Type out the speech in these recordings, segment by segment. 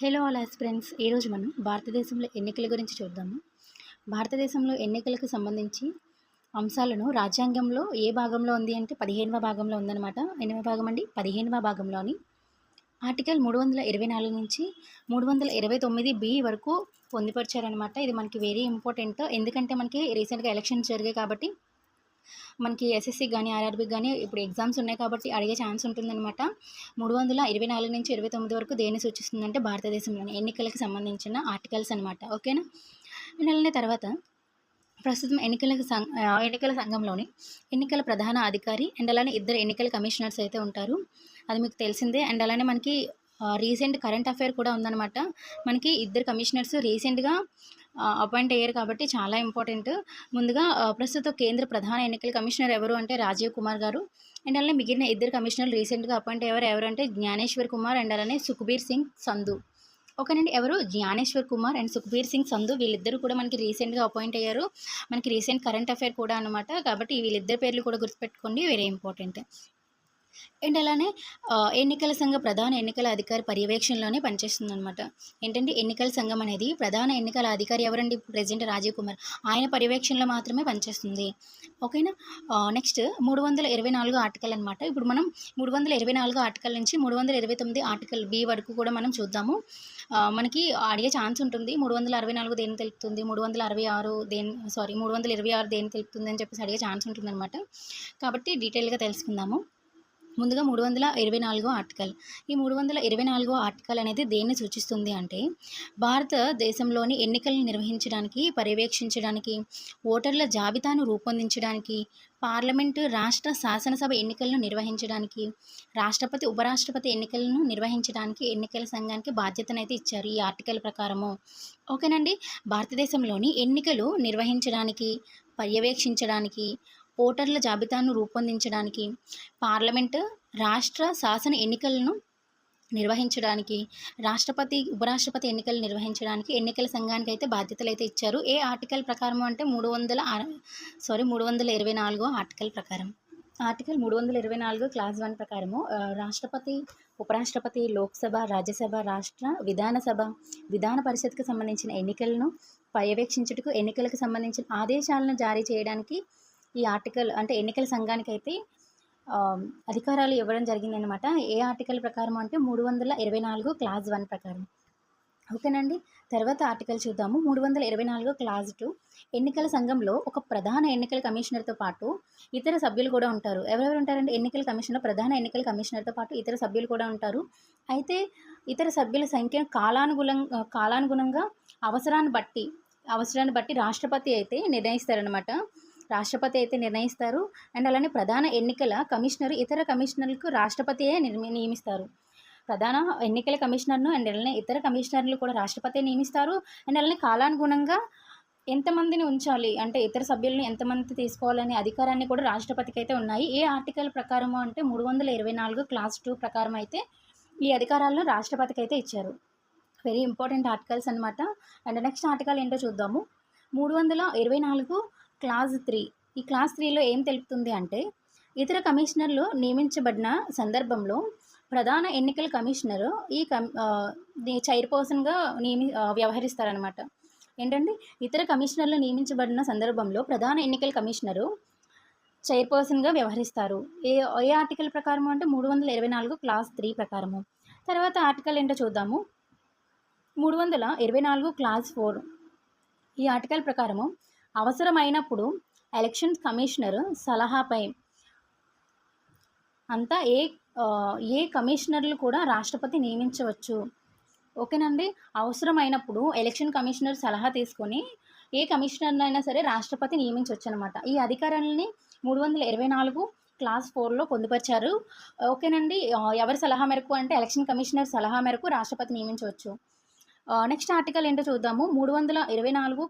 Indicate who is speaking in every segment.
Speaker 1: Hello all friends ఈరోజు మనం భారతదేశంలో ఎన్నికల గురించి చూద్దాము. భారతదేశంలో ఎన్నికలకు సంబంధించి అంశాలను రాజ్యాంగంలో ఏ భాగంలో ఉంది అంటే పదిహేనవ భాగంలో ఉందన్నమాట. ఎనిమిదవ భాగం అండి పదిహేనవ భాగంలోని ఆర్టికల్ మూడు వందల ఇరవై నాలుగు నుంచి మూడు వందల ఇరవై తొమ్మిది బి వరకు పొందుపరిచారనమాట ఇది మనకి వెరీ ఇంపార్టెంట్ ఎందుకంటే మనకి రీసెంట్గా ఎలక్షన్స్ జరిగాయి కాబట్టి మనకి ఎస్ఎస్సి కానీ ఆర్ఆర్బి కానీ ఇప్పుడు ఎగ్జామ్స్ ఉన్నాయి కాబట్టి అడిగే ఛాన్స్ ఉంటుందన్నమాట. మూడు వందల ఇరవై నాలుగు నుంచి ఇరవై తొమ్మిది వరకు దేన్ని సూచిస్తుందంటే భారతదేశంలోని ఎన్నికలకు సంబంధించిన ఆర్టికల్స్ అనమాట ఓకేనా అండ్ అలానే తర్వాత ప్రస్తుతం ఎన్నికల సంఘ ఎన్నికల సంఘంలోని ఎన్నికల ప్రధాన అధికారి అండ్ అలానే ఇద్దరు ఎన్నికల కమిషనర్స్ అయితే ఉంటారు. అది మీకు తెలిసిందే. అండ్ అలానే మనకి రీసెంట్ కరెంట్ అఫైర్ కూడా ఉందన్నమాట. మనకి ఇద్దరు కమిషనర్స్ రీసెంట్గా అపాయింట్ అయ్యారు కాబట్టి చాలా ఇంపార్టెంట్ ముందుగా ప్రస్తుత కేంద్ర ప్రధాన ఎన్నికల కమిషనర్ ఎవరు అంటే రాజీవ్ కుమార్ గారు. అండ్ అలానే మిగిలిన ఇద్దరు కమిషనర్లు రీసెంట్గా అపాయింట్ అయ్యారు. ఎవరంటే జ్ఞానేశ్వర్ కుమార్ అండ్ అలానే సుఖ్బీర్ సింగ్ సంధు. ఓకేనండి ఎవరు? జ్ఞానేశ్వర్ కుమార్ అండ్ సుఖ్బీర్ సింగ్ సంధు. వీళ్ళిద్దరూ కూడా మనకి రీసెంట్గా అపాయింట్ అయ్యారు. మనకి రీసెంట్ కరెంట్ అఫైర్ కూడా అనమాట కాబట్టి వీళ్ళిద్దరు పేర్లు కూడా గుర్తుపెట్టుకోండి. వెరీ ఇంపార్టెంట్ అండ్ అలానే ఎన్నికల సంఘ ప్రధాన ఎన్నికల అధికారి పర్యవేక్షణలోనే పనిచేస్తుంది అనమాట ఏంటంటే ఎన్నికల సంఘం అనేది ప్రధాన ఎన్నికల అధికారి ఎవరండి? ప్రెసిడెంట్ రాజీవ్ కుమార్. ఆయన పర్యవేక్షణలో మాత్రమే పనిచేస్తుంది. ఓకేనా? నెక్స్ట్ మూడు వందల ఇరవై నాలుగు ఆర్టికల్ అనమాట ఇప్పుడు మనం మూడు వందల ఇరవై నాలుగు ఆర్టికల్ నుంచి మూడు వందల ఇరవై తొమ్మిది ఆర్టికల్ బి వరకు కూడా మనం చూద్దాము. మనకి అడిగే ఛాన్స్ ఉంటుంది. మూడు వందల అరవై నాలుగు దేని తెలుపుతుంది? మూడు వందల అరవై ఆరు దేని సారీ మూడు వందల ఇరవై ఆరు దేని తెలుపుతుంది అని చెప్పేసి అడిగే ఛాన్స్ ఉంటుందన్నమాట. కాబట్టి డీటెయిల్గా తెలుసుకుందాము. ముందుగా మూడు వందల ఇరవై నాలుగో ఆర్టికల్. ఈ మూడు వందల ఇరవై నాలుగో ఆర్టికల్ అనేది దేన్ని సూచిస్తుంది అంటే భారతదేశంలోని ఎన్నికలను నిర్వహించడానికి పర్యవేక్షించడానికి ఓటర్ల జాబితాను రూపొందించడానికి పార్లమెంటు రాష్ట్ర శాసనసభ ఎన్నికలను నిర్వహించడానికి రాష్ట్రపతి ఉపరాష్ట్రపతి ఎన్నికలను నిర్వహించడానికి ఎన్నికల సంఘానికి బాధ్యతనైతే ఇచ్చారు ఈ ఆర్టికల్ ప్రకారము. ఓకేనండి? భారతదేశంలోని ఎన్నికలు నిర్వహించడానికి పర్యవేక్షించడానికి ఓటర్ల జాబితాను రూపొందించడానికి పార్లమెంటు రాష్ట్ర శాసన ఎన్నికలను నిర్వహించడానికి రాష్ట్రపతి ఉపరాష్ట్రపతి ఎన్నికలు నిర్వహించడానికి ఎన్నికల సంఘానికి అయితే బాధ్యతలు అయితే ఇచ్చారు. ఏ ఆర్టికల్ ప్రకారం అంటే మూడు వందల సారీ మూడు వందల ఇరవై నాలుగో ఆర్టికల్ ప్రకారం. ఆర్టికల్ మూడు వందల ఇరవై నాలుగు క్లాస్ వన్ ప్రకారము రాష్ట్రపతి ఉపరాష్ట్రపతి లోక్సభ రాజ్యసభ రాష్ట్ర విధానసభ విధాన పరిషత్కు సంబంధించిన ఎన్నికలను పర్యవేక్షించుటకు ఎన్నికలకు సంబంధించిన ఆదేశాలను జారీ చేయడానికి ఈ ఆర్టికల్ అంటే ఎన్నికల సంఘానికి అయితే అధికారాలు ఇవ్వడం జరిగిందనమాట ఏ ఆర్టికల్ ప్రకారం అంటే మూడు వందల ఇరవై నాలుగు క్లాజ్ వన్ ప్రకారం. ఓకేనండి? తర్వాత ఆర్టికల్ చూద్దాము. మూడు వందల ఇరవై నాలుగు క్లాజ్ టూ. ఎన్నికల సంఘంలో ఒక ప్రధాన ఎన్నికల కమిషనర్తో పాటు ఇతర సభ్యులు కూడా ఉంటారు. ఎవరెవరు ఉంటారంటే ఎన్నికల కమిషనర్ ప్రధాన ఎన్నికల కమిషనర్తో పాటు ఇతర సభ్యులు కూడా ఉంటారు. అయితే ఇతర సభ్యుల సంఖ్య కాలానుగుణం కాలానుగుణంగా అవసరాన్ని బట్టి అవసరాన్ని బట్టి రాష్ట్రపతి అయితే నిర్ణయిస్తారనమాట రాష్ట్రపతి అయితే నిర్ణయిస్తారు. అండ్ అలానే ప్రధాన ఎన్నికల కమిషనర్ ఇతర కమిషనర్లకు రాష్ట్రపతియే నియమిస్తారు. ప్రధాన ఎన్నికల కమిషనర్ను అండ్ అలానే ఇతర కమిషనర్లు కూడా రాష్ట్రపతి నియమిస్తారు. అండ్ అలానే కాలానుగుణంగా ఎంతమందిని ఉంచాలి? అంటే ఇతర సభ్యులను ఎంతమంది తీసుకోవాలనే అధికారాన్ని కూడా రాష్ట్రపతికి అయితే ఉన్నాయి. ఏ ఆర్టికల్ ప్రకారము అంటే మూడు వందల ఇరవై నాలుగు క్లాస్ టూ ప్రకారం అయితే ఈ అధికారాలను రాష్ట్రపతికి అయితే ఇచ్చారు. వెరీ ఇంపార్టెంట్ ఆర్టికల్స్ అనమాట అండ్ నెక్స్ట్ ఆర్టికల్ ఏంటో చూద్దాము. మూడు వందల ఇరవై నాలుగు క్లాస్ త్రీ. ఈ క్లాస్ త్రీలో ఏం తెలుపుతుంది అంటే ఇతర కమిషనర్లు నియమించబడిన సందర్భంలో ప్రధాన ఎన్నికల కమిషనరు ఈ కమ్ చైర్పర్సన్గా నియమి వ్యవహరిస్తారనమాట ఏంటంటే ఇతర కమిషనర్లు నియమించబడిన సందర్భంలో ప్రధాన ఎన్నికల కమిషనరు చైర్పర్సన్గా వ్యవహరిస్తారు. ఏ ఏ ఆర్టికల్ ప్రకారం అంటే మూడు వందల ఇరవై నాలుగు క్లాస్ త్రీ ప్రకారము. తర్వాత ఆర్టికల్ ఏంటో చూద్దాము. మూడు వందల ఇరవై నాలుగు క్లాస్ ఫోర్. ఈ ఆర్టికల్ ప్రకారము అవసరమైనప్పుడు ఎలక్షన్ కమిషనర్ సలహాపై అంతా ఏ ఏ కమిషనర్లు కూడా రాష్ట్రపతి నియమించవచ్చు. ఓకేనండి? అవసరమైనప్పుడు ఎలక్షన్ కమిషనర్ సలహా తీసుకొని ఏ కమిషనర్ అయినా సరే రాష్ట్రపతి నియమించవచ్చు అనమాట ఈ అధికారాలని మూడు వందల ఇరవై నాలుగు క్లాస్ ఫోర్లో పొందుపరిచారు. ఓకేనండి? ఎవరి సలహా మేరకు అంటే ఎలక్షన్ కమిషనర్ సలహా మేరకు రాష్ట్రపతి నియమించవచ్చు. నెక్స్ట్ ఆర్టికల్ ఏంటో చూద్దాము. మూడు వందల ఇరవై నాలుగు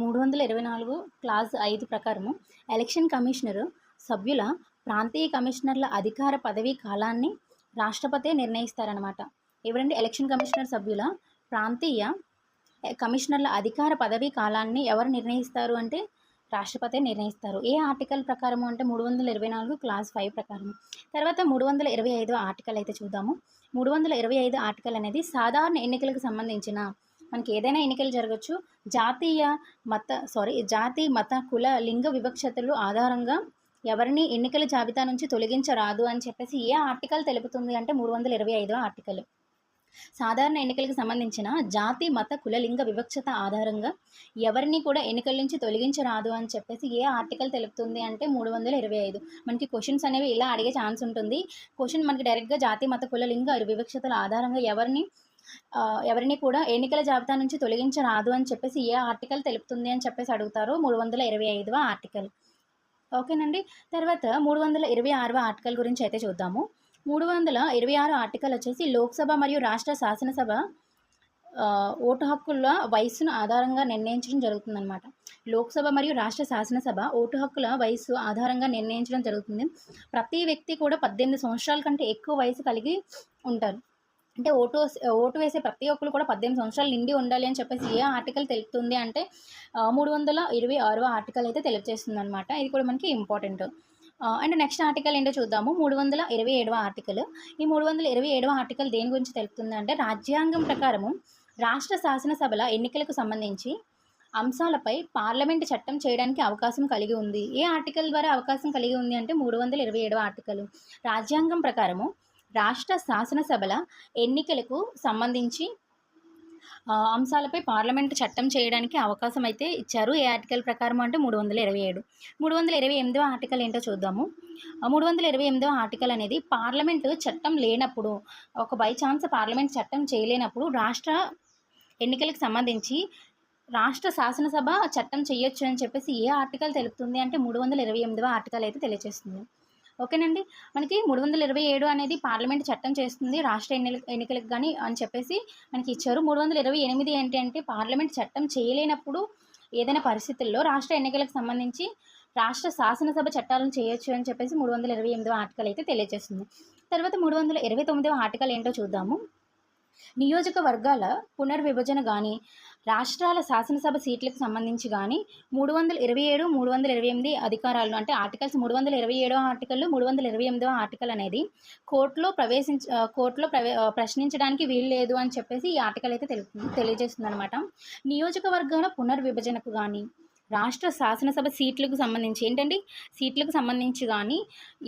Speaker 1: మూడు వందల ఇరవై నాలుగు క్లాస్ ఐదు ప్రకారము ఎలక్షన్ కమిషనర్ సభ్యుల ప్రాంతీయ కమిషనర్ల అధికార పదవీ కాలాన్ని రాష్ట్రపతే నిర్ణయిస్తారనమాట ఎవరండి? ఎలక్షన్ కమిషనర్ సభ్యుల ప్రాంతీయ కమిషనర్ల అధికార పదవీ కాలాన్ని ఎవరు నిర్ణయిస్తారు అంటే రాష్ట్రపతి నిర్ణయిస్తారు. ఏ ఆర్టికల్ ప్రకారము అంటే మూడు వందల ఇరవై నాలుగు క్లాస్ ఫైవ్ ప్రకారం తర్వాత మూడు వందల ఇరవై ఐదు ఆర్టికల్ అయితే చూద్దాము. మూడు వందల ఇరవై ఐదు ఆర్టికల్ అనేది సాధారణ ఎన్నికలకు సంబంధించిన మనకి ఏదైనా ఎన్నికలు జరగచ్చు. జాతీయ మత సారీ జాతి మత కుల లింగ వివక్షతలు ఆధారంగా ఎవరిని ఎన్నికల జాబితా నుంచి తొలగించరాదు అని చెప్పేసి ఏ ఆర్టికల్ తెలుపుతుంది అంటే మూడు వందల ఇరవై ఐదో ఆర్టికల్. సాధారణ ఎన్నికలకు సంబంధించిన జాతి మత కుల లింగ వివక్షత ఆధారంగా ఎవరిని కూడా ఎన్నికల నుంచి తొలగించరాదు అని చెప్పేసి ఏ ఆర్టికల్ తెలుపుతుంది అంటే మూడు వందల ఇరవై ఐదు. మనకి క్వశ్చన్స్ అనేవి ఇలా అడిగే ఛాన్స్ ఉంటుంది. క్వశ్చన్ మనకి డైరెక్ట్గా జాతి మత కుల లింగ వివక్షతల ఆధారంగా ఎవరిని ఎవరిని కూడా ఎన్నికల జాబితా నుంచి తొలగించరాదు అని చెప్పేసి ఏ ఆర్టికల్ తెలుపుతుంది అని చెప్పేసి అడుగుతారు మూడు వందల ఇరవై ఐదవ ఆర్టికల్. ఓకేనండి? తర్వాత మూడు వందల ఇరవై ఆరవ ఆర్టికల్ గురించి అయితే చూద్దాము. మూడు వందల ఇరవై ఆరు ఆర్టికల్ వచ్చేసి లోక్సభ మరియు రాష్ట్ర శాసనసభ ఓటు హక్కుల వయసును ఆధారంగా నిర్ణయించడం జరుగుతుందన్నమాట. లోక్సభ మరియు రాష్ట్ర శాసనసభ ఓటు హక్కుల వయసు ఆధారంగా నిర్ణయించడం జరుగుతుంది. ప్రతి వ్యక్తి కూడా పద్దెనిమిది సంవత్సరాల కంటే ఎక్కువ వయసు కలిగి ఉంటారు. అంటే ఓటు ఓటు వేసే ప్రతి ఒక్కరు కూడా పద్దెనిమిది సంవత్సరాలు నిండి ఉండాలి అని చెప్పేసి ఏ ఆర్టికల్ తెలుపుతుంది అంటే మూడు వందల ఇరవై ఆరవ ఆర్టికల్ అయితే తెలియజేస్తుంది అనమాట ఇది కూడా మనకి ఇంపార్టెంట్. అండ్ నెక్స్ట్ ఆర్టికల్ ఏంటో చూద్దాము. మూడు వందల ఇరవై ఏడవ ఆర్టికల్. ఈ మూడు వందల ఇరవై ఏడవ ఆర్టికల్ దేని గురించి తెలుపుతుంది అంటే రాజ్యాంగం ప్రకారము రాష్ట్ర శాసనసభల ఎన్నికలకు సంబంధించి అంశాలపై పార్లమెంట్ చట్టం చేయడానికి అవకాశం కలిగి ఉంది. ఏ ఆర్టికల్ ద్వారా అవకాశం కలిగి ఉంది అంటే మూడు వందల ఇరవై ఏడవ ఆర్టికల్. రాజ్యాంగం ప్రకారము రాష్ట్ర శాసనసభల ఎన్నికలకు సంబంధించి అంశాలపై పార్లమెంట్ చట్టం చేయడానికి అవకాశం అయితే ఇచ్చారు. ఏ ఆర్టికల్ ప్రకారం అంటే మూడు వందల ఇరవై ఏడు. మూడు వందల ఇరవై ఎనిమిదో ఆర్టికల్ ఏంటో చూద్దాము. ఆ, మూడు వందల ఇరవై ఎనిమిదో ఆర్టికల్ అనేది పార్లమెంట్ చట్టం లేనప్పుడు ఒక బై ఛాన్స్ పార్లమెంట్ చట్టం చేయలేనప్పుడు రాష్ట్ర ఎన్నికలకు సంబంధించి రాష్ట్ర శాసనసభ చట్టం చేయొచ్చు అని చెప్పేసి ఏ ఆర్టికల్ తెలుపుతుంది అంటే మూడు వందల ఇరవై ఎనిమిదవ ఆర్టికల్ అయితే తెలియజేస్తుంది ఓకేనండి. మనకి మూడు వందల ఇరవై ఏడు అనేది పార్లమెంట్ చట్టం చేస్తుంది. రాష్ట్ర ఎన్నికలకు కానీ అని చెప్పేసి మనకి ఇచ్చారు. మూడు వందల ఇరవై ఎనిమిది ఏంటి అంటే పార్లమెంట్ చట్టం చేయలేనప్పుడు ఏదైనా పరిస్థితుల్లో రాష్ట్ర ఎన్నికలకు సంబంధించి రాష్ట్ర శాసనసభ చట్టాలను చేయొచ్చు అని చెప్పేసి మూడు వందల ఇరవై ఎనిమిదో ఆర్టికల్ అయితే తెలియజేస్తుంది. తర్వాత మూడు వందల ఇరవై తొమ్మిదో ఆర్టికల్ ఏంటో చూద్దాము. నియోజకవర్గాల పునర్విభజన కానీ రాష్ట్రాల శాసనసభ సీట్లకు సంబంధించి కానీ మూడు వందల ఇరవై ఏడు మూడు వందల ఇరవై ఎనిమిది అధికారాలు అంటే ఆర్టికల్స్ మూడు వందల ఇరవై ఏడో ఆర్టికల్ మూడు వందల ఇరవై ఎనిమిదో ఆర్టికల్ అనేది కోర్టులో ప్రవేశించ కోర్టులో ప్రవే ప్రశ్నించడానికి వీలు లేదు అని చెప్పేసి ఈ ఆర్టికల్ అయితే తెలియజేస్తుంది అనమాట నియోజకవర్గాల పునర్విభజనకు కానీ రాష్ట్ర శాసనసభ సీట్లకు సంబంధించి ఏంటండి? సీట్లకు సంబంధించి కానీ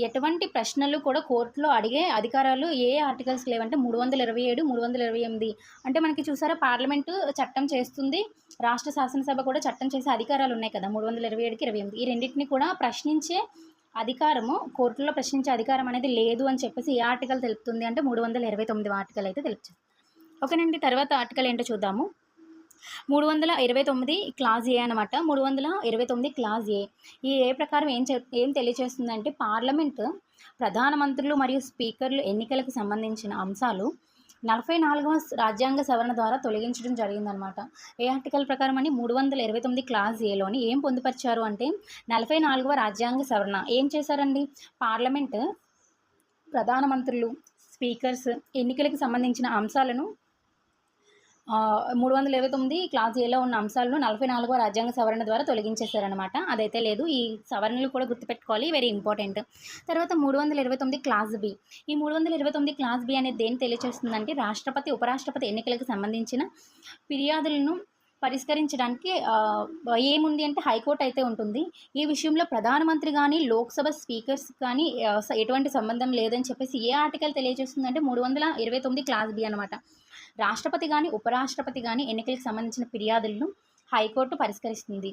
Speaker 1: ఎటువంటి ప్రశ్నలు కూడా కోర్టులో అడిగే అధికారాలు ఏ ఆర్టికల్స్ లేవంటే మూడు వందల ఇరవై ఏడు మూడు వందల ఇరవై ఎనిమిది. అంటే మనకి చూసారా పార్లమెంటు చట్టం చేస్తుంది రాష్ట్ర శాసనసభ కూడా చట్టం చేసే అధికారాలు ఉన్నాయి కదా మూడు వందల ఇరవై ఏడుకి ఇరవై ఎనిమిది. ఈ రెండింటిని కూడా ప్రశ్నించే అధికారము కోర్టులో ప్రశ్నించే అధికారం అనేది లేదు అని చెప్పేసి ఏ ఆర్టికల్ తెలుపుతుంది అంటే మూడు వందల ఇరవై తొమ్మిది ఆర్టికల్ అయితే తెలుపుతుంది. ఓకేనండి తర్వాత ఆర్టికల్ ఏంటో చూద్దాము. మూడు వందల ఇరవై తొమ్మిది క్లాజ్ ఏ అనమాట మూడు వందల ఇరవై తొమ్మిది క్లాజ్ ఏ ఈ ఏ ప్రకారం ఏం చెప్ ఏం తెలియజేస్తుందంటే పార్లమెంట్ ప్రధానమంత్రులు మరియు స్పీకర్లు ఎన్నికలకు సంబంధించిన అంశాలు నలభై నాలుగవ రాజ్యాంగ సవరణ ద్వారా తొలగించడం జరిగిందనమాట ఏ ఆర్టికల్ ప్రకారం అని మూడు వందల ఇరవై తొమ్మిది క్లాస్ ఏలోని ఏం పొందుపరిచారు అంటే నలభై నాలుగవ రాజ్యాంగ సవరణ. ఏం చేశారండి? పార్లమెంట్ ప్రధానమంత్రులు స్పీకర్స్ ఎన్నికలకు సంబంధించిన అంశాలను మూడు వందల ఇరవై తొమ్మిది క్లాస్ ఏలో ఉన్న అంశాలను నలభై నాలుగవ రాజ్యాంగ సవరణ ద్వారా తొలగించేశారనమాట అదైతే లేదు. ఈ సవరణలు కూడా గుర్తుపెట్టుకోవాలి. వెరీ ఇంపార్టెంట్ తర్వాత మూడు వందల ఇరవై తొమ్మిది క్లాస్ బి ఈ మూడు వందల ఇరవై తొమ్మిది క్లాస్ బి అనేది దేని తెలియజేస్తుందంటే రాష్ట్రపతి ఉపరాష్ట్రపతి ఎన్నికలకు సంబంధించిన ఫిర్యాదులను పరిష్కరించడానికి ఏముంది అంటే హైకోర్టు అయితే ఉంటుంది. ఈ విషయంలో ప్రధానమంత్రి కానీ లోక్సభ స్పీకర్స్ కానీ ఎటువంటి సంబంధం లేదని చెప్పేసి ఏ ఆర్టికల్ తెలియజేస్తుందంటే మూడు వందల ఇరవై తొమ్మిది క్లాస్ బి అనమాట రాష్ట్రపతి కానీ ఉపరాష్ట్రపతి కానీ ఎన్నికలకు సంబంధించిన ఫిర్యాదులను హైకోర్టు పరిష్కరిస్తుంది.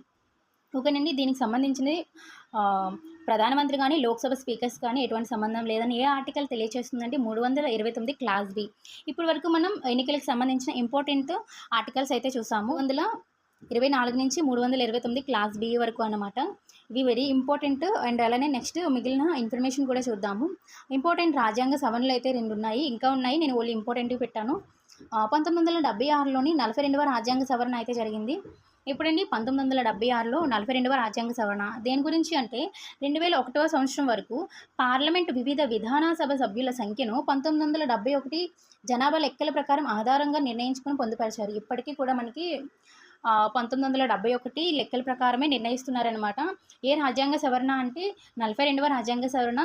Speaker 1: ఓకేనండి దీనికి సంబంధించినది ప్రధానమంత్రి కానీ లోక్సభ స్పీకర్స్ కానీ ఎటువంటి సంబంధం లేదని ఏ ఆర్టికల్ తెలియజేస్తుందంటే మూడు వందల ఇరవై తొమ్మిది క్లాస్ బి. ఇప్పటి వరకు మనం ఎన్నికలకు సంబంధించిన ఇంపార్టెంట్ ఆర్టికల్స్ అయితే చూసాము. అందులో ఇరవై నాలుగు నుంచి మూడు వందల ఇరవై తొమ్మిది క్లాస్ బి వరకు అనమాట ఇవి వెరీ ఇంపార్టెంట్ అండ్ అలానే నెక్స్ట్ మిగిలిన ఇన్ఫర్మేషన్ కూడా చూద్దాము. ఇంపార్టెంట్ రాజ్యాంగ సవరణలు అయితే రెండు ఉన్నాయి. ఇంకా ఉన్నాయి. నేను ఓన్లీ ఇంపార్టెంట్వి పెట్టాను. పంతొమ్మిది వందల డెబ్బై ఆరులోని నలభై రెండవ రాజ్యాంగ సవరణ అయితే జరిగింది. ఇప్పుడండి పంతొమ్మిది వందల డెబ్బై ఆరులో నలభై రెండవ రాజ్యాంగ సవరణ. దేని గురించి అంటే రెండు వేల ఒకటవ సంవత్సరం వరకు పార్లమెంటు వివిధ విధాన సభ సభ్యుల సంఖ్యను పంతొమ్మిది వందల డెబ్బై ఒకటి జనాభా లెక్కల ప్రకారం ఆధారంగా నిర్ణయించుకొని పొందుపరిచారు. ఇప్పటికీ కూడా మనకి పంతొమ్మిది వందల డెబ్బై ఒకటి లెక్కల ప్రకారమే నిర్ణయిస్తున్నారనమాట ఏ రాజ్యాంగ సవరణ అంటే నలభై రెండవ రాజ్యాంగ సవరణ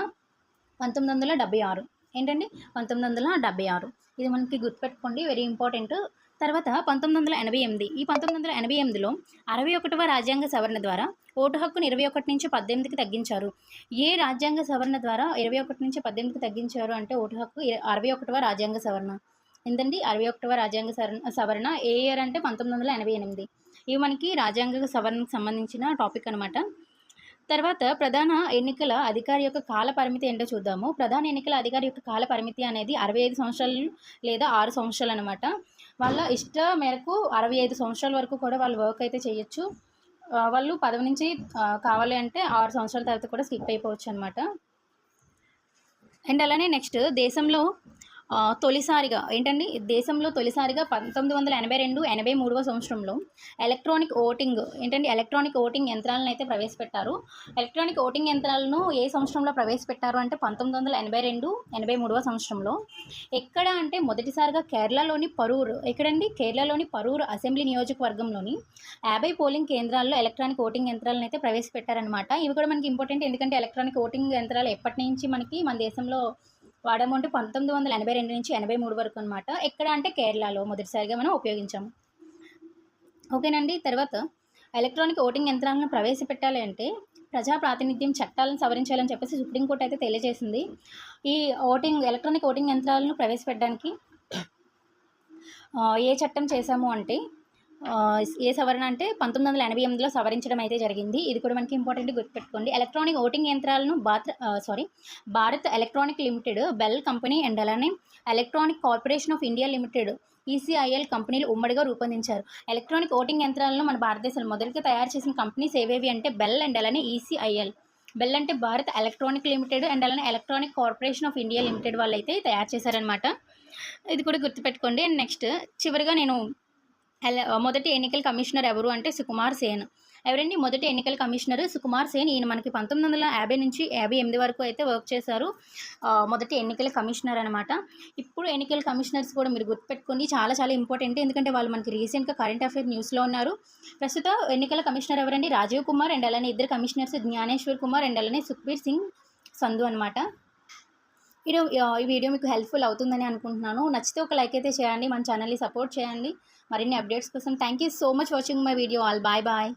Speaker 1: పంతొమ్మిది వందల డెబ్బై ఆరు. ఏంటండి? పంతొమ్మిది వందల డెబ్బై ఆరు. ఇది మనకి గుర్తుపెట్టుకోండి వెరీ ఇంపార్టెంట్ తర్వాత పంతొమ్మిది వందల ఎనభై ఎనిమిది. ఈ పంతొమ్మిది వందల ఎనభై ఎనిమిదిలో అరవై ఒకటవ రాజ్యాంగ సవరణ ద్వారా ఓటు హక్కును ఇరవై ఒకటి నుంచి పద్దెనిమిదికి తగ్గించారు. ఏ రాజ్యాంగ సవరణ ద్వారా ఇరవై ఒకటి నుంచి పద్దెనిమిదికి తగ్గించారు అంటే ఓటు హక్కు అరవై ఒకటవ రాజ్యాంగ సవరణ. ఏంటండి అరవై ఒకటవ రాజ్యాంగ సవరణ సవరణ ఏ ఇయర్ అంటే పంతొమ్మిది వందల ఎనభై ఎనిమిది. ఇవి మనకి రాజ్యాంగ సవరణకు సంబంధించిన టాపిక్ అనమాట తర్వాత ప్రధాన ఎన్నికల అధికారి యొక్క కాల పరిమితి ఏంటో చూద్దాము. ప్రధాన ఎన్నికల అధికారి యొక్క కాల పరిమితి అనేది అరవై ఐదు సంవత్సరాలు లేదా ఆరు సంవత్సరాలు అనమాట వాళ్ళ ఇష్ట మేరకు అరవై ఐదు సంవత్సరాల వరకు కూడా వాళ్ళు వర్క్ అయితే చేయొచ్చు. వాళ్ళు పదవి నుంచి కావాలి అంటే ఆరు సంవత్సరాల తర్వాత కూడా స్కిప్ అయిపోవచ్చు అనమాట అండ్ అలానే నెక్స్ట్ దేశంలో తొలిసారిగా ఏంటండి? దేశంలో తొలిసారిగా పంతొమ్మిది వందల ఎనభై రెండు ఎనభై మూడవ సంవత్సరంలో ఎలక్ట్రానిక్ ఓటింగ్ ఏంటంటే ఎలక్ట్రానిక్ ఓటింగ్ యంత్రాలను అయితే ప్రవేశపెట్టారు. ఎలక్ట్రానిక్ ఓటింగ్ యంత్రాలను ఏ సంవత్సరంలో ప్రవేశపెట్టారు అంటే పంతొమ్మిది వందల ఎనభై రెండు ఎనభై మూడవ సంవత్సరంలో. ఎక్కడ అంటే మొదటిసారిగా కేరళలోని పరూరు ఎక్కడండి? కేరళలోని పరూర్ అసెంబ్లీ నియోజకవర్గంలోని యాభై పోలింగ్ కేంద్రాల్లో ఎలక్ట్రానిక్ ఓటింగ్ యంత్రాలను అయితే ప్రవేశపెట్టారనమాట ఇవి కూడా మనకి ఇంపార్టెంట్ ఎందుకంటే ఎలక్ట్రానిక్ ఓటింగ్ యంత్రాలు ఎప్పటి నుంచి మనకి మన దేశంలో వాడము అంటే పంతొమ్మిది వందల ఎనభై రెండు నుంచి ఎనభై మూడు వరకు అనమాట ఎక్కడ అంటే కేరళలో మొదటిసారిగా మనం ఉపయోగించాము. ఓకేనండి తర్వాత ఎలక్ట్రానిక్ ఓటింగ్ యంత్రాలను ప్రవేశపెట్టాలి అంటే ప్రజా ప్రాతినిధ్యం చట్టాలను సవరించాలని చెప్పేసి సుప్రీంకోర్టు అయితే తెలియజేసింది. ఈ ఓటింగ్ ఎలక్ట్రానిక్ ఓటింగ్ యంత్రాలను ప్రవేశపెట్టడానికి ఏ చట్టం చేశాము అంటే ఏ సవరణ అంటే పంతొమ్మిది వందల ఎనభై ఎనిమిదిలో సవరించడం అయితే జరిగింది. ఇది కూడా మనకి ఇంపార్టెంట్ గుర్తుపెట్టుకోండి. ఎలక్ట్రానిక్ ఓటింగ్ యంత్రాలను భారత sorry Bharat electronic limited BEL company and అలానే electronic corporation of India limited ECIL కంపెనీలు ఉమ్మడిగా రూపొందించారు. ఎలక్ట్రానిక్ ఓటింగ్ యంత్రాలను మన భారతదేశంలో మొదటిగా తయారు చేసిన కంపెనీస్ ఏవేవి అంటే బెల్ అండ్ అలానే ఈసీఐఎల్ బెల్ అంటే భారత్ ఎలక్ట్రానిక్ లిమిటెడ్ అండ్ అలానే electronic corporation of India limited వాళ్ళు అయితే తయారు చేశారనమాట ఇది కూడా గుర్తుపెట్టుకోండి. అండ్ నెక్స్ట్ చివరిగా నేను మొదటి ఎన్నికల కమిషనర్ ఎవరు అంటే సుకుమార్ సేన్. ఎవరండి? మొదటి ఎన్నికల కమిషనర్ సుకుమార్ సేన్. ఈయన మనకి పంతొమ్మిది వందల యాభై నుంచి యాభై ఎనిమిది వరకు అయితే వర్క్ చేశారు. మొదటి ఎన్నికల కమిషనర్ అనమాట ఇప్పుడు ఎన్నికల కమిషనర్స్ కూడా మీరు గుర్తుపెట్టుకోండి చాలా చాలా ఇంపార్టెంట్. ఎందుకంటే వాళ్ళు మనకి రీసెంట్గా కరెంట్ అఫైర్ న్యూస్లో ఉన్నారు. ప్రస్తుతం ఎన్నికల కమిషనర్ ఎవరండి? రాజీవ్ కుమార్ అండ్ అలానే ఇద్దరు కమిషనర్స్ జ్ఞానేశ్వర్ కుమార్ అండ్ అలానే సుఖ్బీర్ సింగ్ సంధు అనమాట ఈ వీడియో మీకు హెల్ప్ఫుల్ అవుతుందని అనుకుంటున్నాను. నచ్చితే ఒక లైక్ అయితే చేయండి మన ఛానల్ని సపోర్ట్ చేయండి. మరిన్ని అప్డేట్స్ కోసం thank you so much watching my video all bye bye